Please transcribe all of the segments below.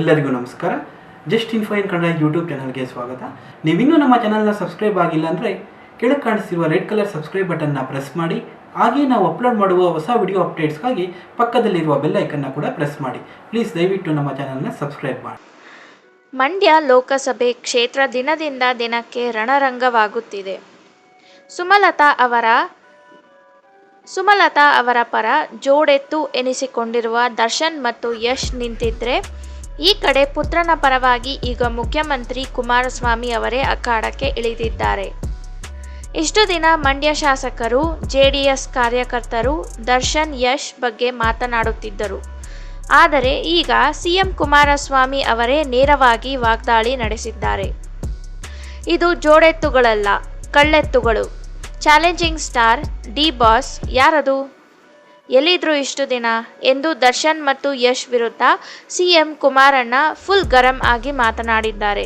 ಎಲ್ಲರಿಗೂ ನಮಸ್ಕಾರ. Just info in Kannada YouTube ಚಾನಲ್ಗೆ ಸ್ವಾಗತ. ನೀವಿನ್ನೂ ನಮ್ಮ ಚಾನಲ್ನ ಸಬ್ಸ್ಕ್ರೈಬ್ ಆಗಿಲ್ಲ ಅಂದರೆ ಕೆಳಗೆ ಕಾಣಿಸಿರುವ ರೆಡ್ ಕಲರ್ ಸಬ್ಸ್ಕ್ರೈಬ್ ಬಟನ್ನ ಪ್ರೆಸ್ ಮಾಡಿ. ಹಾಗೆಯೇ ನಾವು ಅಪ್ಲೋಡ್ ಮಾಡುವ ಹೊಸ ವಿಡಿಯೋ ಅಪ್ಡೇಟ್ಸ್ಗಾಗಿ ಪಕ್ಕದಲ್ಲಿರುವ ಬೆಲ್ ಐಕನ್ನ ಕೂಡ ಪ್ರೆಸ್ ಮಾಡಿ. ಪ್ಲೀಸ್ ದಯವಿಟ್ಟು ನಮ್ಮ ಚಾನಲ್ನ ಸಬ್ಸ್ಕ್ರೈಬ್ ಮಾಡಿ. ಮಂಡ್ಯ ಲೋಕಸಭೆ ಕ್ಷೇತ್ರ ದಿನದಿಂದ ದಿನಕ್ಕೆ ರಣರಂಗವಾಗುತ್ತಿದೆ. ಸುಮಲತಾ ಅವರ ಸುಮಲತಾ ಅವರ ಪರ ಜೋಡೆತ್ತು ಎನಿಸಿಕೊಂಡಿರುವ ದರ್ಶನ್ ಮತ್ತು ಯಶ್ ನಿಂತಿದ್ರೆ ಈ ಕಡೆ ಪುತ್ರನ ಪರವಾಗಿ ಈಗ ಮುಖ್ಯಮಂತ್ರಿ ಕುಮಾರಸ್ವಾಮಿ ಅವರೇ ಅಖಾಡಕ್ಕೆ ಇಳಿದಿದ್ದಾರೆ. ಇಷ್ಟು ದಿನ ಮಂಡ್ಯ ಶಾಸಕರು, ಜೆಡಿಎಸ್ ಕಾರ್ಯಕರ್ತರು, ದರ್ಶನ್ ಯಶ್ ಬಗ್ಗೆ ಮಾತನಾಡುತ್ತಿದ್ದರು. ಆದರೆ ಈಗ ಸಿಎಂ ಕುಮಾರಸ್ವಾಮಿ ಅವರೇ ನೇರವಾಗಿ ವಾಗ್ದಾಳಿ ನಡೆಸಿದ್ದಾರೆ. ಇದು ಜೋಡೆತ್ತುಗಳಲ್ಲ, ಕಳ್ಳೆತ್ತುಗಳು. ಚಾಲೆಂಜಿಂಗ್ ಸ್ಟಾರ್, ಡಿ ಬಾಸ್ ಯಾರದು? ಎಲ್ಲಿದ್ರು ಇಷ್ಟು ದಿನ? ಎಂದು ದರ್ಶನ್ ಮತ್ತು ಯಶ್ ವಿರುದ್ಧ ಸಿಎಂ ಕುಮಾರಣ್ಣ ಫುಲ್ ಗರಂ ಆಗಿ ಮಾತನಾಡಿದ್ದಾರೆ.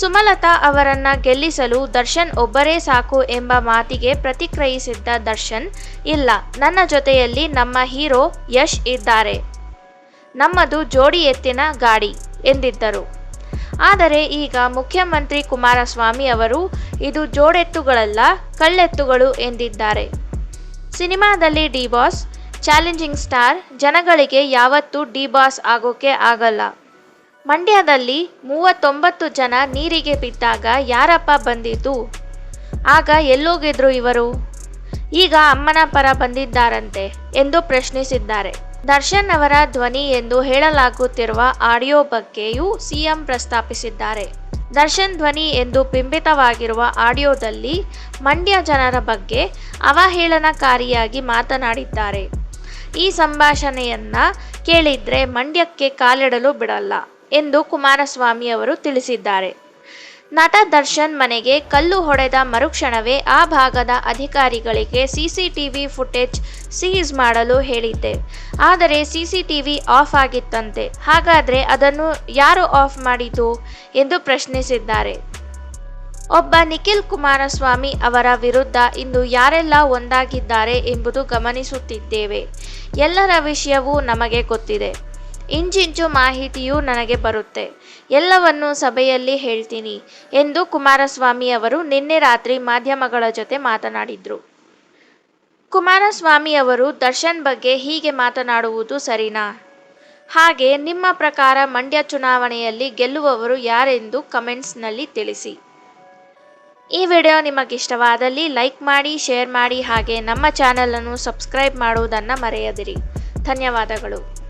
ಸುಮಲತಾ ಅವರನ್ನ ಗೆಲ್ಲಿಸಲು ದರ್ಶನ್ ಒಬ್ಬರೇ ಸಾಕು ಎಂಬ ಮಾತಿಗೆ ಪ್ರತಿಕ್ರಿಯಿಸಿದ್ದ ದರ್ಶನ್, ಇಲ್ಲ, ನನ್ನ ಜೊತೆಯಲ್ಲಿ ನಮ್ಮ ಹೀರೋ ಯಶ್ ಇದ್ದಾರೆ. ನಮ್ಮದು ಜೋಡಿ ಎತ್ತಿನ ಗಾಡಿ ಎಂದಿದ್ದರು. ಆದರೆ ಈಗ ಮುಖ್ಯಮಂತ್ರಿ ಕುಮಾರಸ್ವಾಮಿ ಅವರು ಇದು ಜೋಡೆತ್ತುಗಳಲ್ಲ, ಕಳ್ಳೆತ್ತುಗಳು ಎಂದಿದ್ದಾರೆ. ಸಿನಿಮಾದಲ್ಲಿ ಡಿ ಬಾಸ್ ಚಾಲೆಂಜಿಂಗ್ ಸ್ಟಾರ್ ಜನಗಳಿಗೆ ಯಾವತ್ತೂ ಡಿ ಬಾಸ್ ಆಗೋಕೆ ಆಗಲ್ಲ. ಮಂಡ್ಯದಲ್ಲಿ ಮೂವತ್ತೊಂಬತ್ತು ಜನ ನೀರಿಗೆ ಬಿದ್ದಾಗ ಯಾರಪ್ಪ ಬಂದಿದ್ದು? ಆಗ ಎಲ್ಲೋಗಿದ್ರು ಇವರು? ಈಗ ಅಮ್ಮನ ಪರ ಬಂದಿದ್ದಾರಂತೆ ಎಂದು ಪ್ರಶ್ನಿಸಿದ್ದಾರೆ. ದರ್ಶನ್ ಅವರ ಧ್ವನಿ ಎಂದು ಹೇಳಲಾಗುತ್ತಿರುವ ಆಡಿಯೋ ಬಗ್ಗೆಯೂ ಸಿಎಂ ಪ್ರಸ್ತಾಪಿಸಿದ್ದಾರೆ. ದರ್ಶನ್ ಧ್ವನಿ ಎಂದು ಬಿಂಬಿತವಾಗಿರುವ ಆಡಿಯೋದಲ್ಲಿ ಮಂಡ್ಯ ಜನರ ಬಗ್ಗೆ ಅವಹೇಳನಕಾರಿಯಾಗಿ ಮಾತನಾಡಿದ್ದಾರೆ. ಈ ಸಂಭಾಷಣೆಯನ್ನ ಕೇಳಿದ್ರೆ ಮಂಡ್ಯಕ್ಕೆ ಕಾಲಿಡಲು ಬಿಡಲ್ಲ ಎಂದು ಕುಮಾರಸ್ವಾಮಿ ಅವರು ತಿಳಿಸಿದ್ದಾರೆ. ನಟ ದರ್ಶನ್ ಮನೆಗೆ ಕಲ್ಲು ಹೊಡೆದ ಮರುಕ್ಷಣವೇ ಆ ಭಾಗದ ಅಧಿಕಾರಿಗಳಿಗೆ ಸಿಸಿಟಿವಿ ಫುಟೇಜ್ ಸೀಸ್ ಮಾಡಲು ಹೇಳಿದ್ದೆ. ಆದರೆ ಸಿಸಿಟಿವಿ ಆಫ್ ಆಗಿತ್ತಂತೆ. ಹಾಗಾದರೆ ಅದನ್ನು ಯಾರು ಆಫ್ ಮಾಡಿತು ಎಂದು ಪ್ರಶ್ನಿಸಿದ್ದಾರೆ. ಒಬ್ಬ ನಿಖಿಲ್ ಕುಮಾರಸ್ವಾಮಿ ಅವರ ವಿರುದ್ಧ ಇಂದು ಯಾರೆಲ್ಲ ಒಂದಾಗಿದ್ದಾರೆ ಎಂಬುದು ಗಮನಿಸುತ್ತಿದ್ದೇವೆ. ಎಲ್ಲರ ವಿಷಯವೂ ನಮಗೆ ಗೊತ್ತಿದೆ. ಇಂಚಿಂಚು ಮಾಹಿತಿಯೂ ನನಗೆ ಬರುತ್ತೆ. ಎಲ್ಲವನ್ನೂ ಸಭೆಯಲ್ಲಿ ಹೇಳ್ತೀನಿ ಎಂದು ಕುಮಾರಸ್ವಾಮಿ ಅವರು ನಿನ್ನೆ ರಾತ್ರಿ ಮಾಧ್ಯಮಗಳ ಜೊತೆ ಮಾತನಾಡಿದ್ರು. ಕುಮಾರಸ್ವಾಮಿ ಅವರು ದರ್ಶನ್ ಬಗ್ಗೆ ಹೀಗೆ ಮಾತನಾಡುವುದು ಸರಿನಾ? ಹಾಗೆ ನಿಮ್ಮ ಪ್ರಕಾರ ಮಂಡ್ಯ ಚುನಾವಣೆಯಲ್ಲಿ ಗೆಲ್ಲುವವರು ಯಾರೆಂದು ಕಮೆಂಟ್ಸ್ನಲ್ಲಿ ತಿಳಿಸಿ. ಈ ವಿಡಿಯೋ ನಿಮಗಿಷ್ಟವಾದಲ್ಲಿ ಲೈಕ್ ಮಾಡಿ ಶೇರ್ ಮಾಡಿ ಹಾಗೆ ನಮ್ಮ ಚಾನಲನ್ನು ಸಬ್ಸ್ಕ್ರೈಬ್ ಮಾಡುವುದನ್ನು ಮರೆಯದಿರಿ. ಧನ್ಯವಾದಗಳು.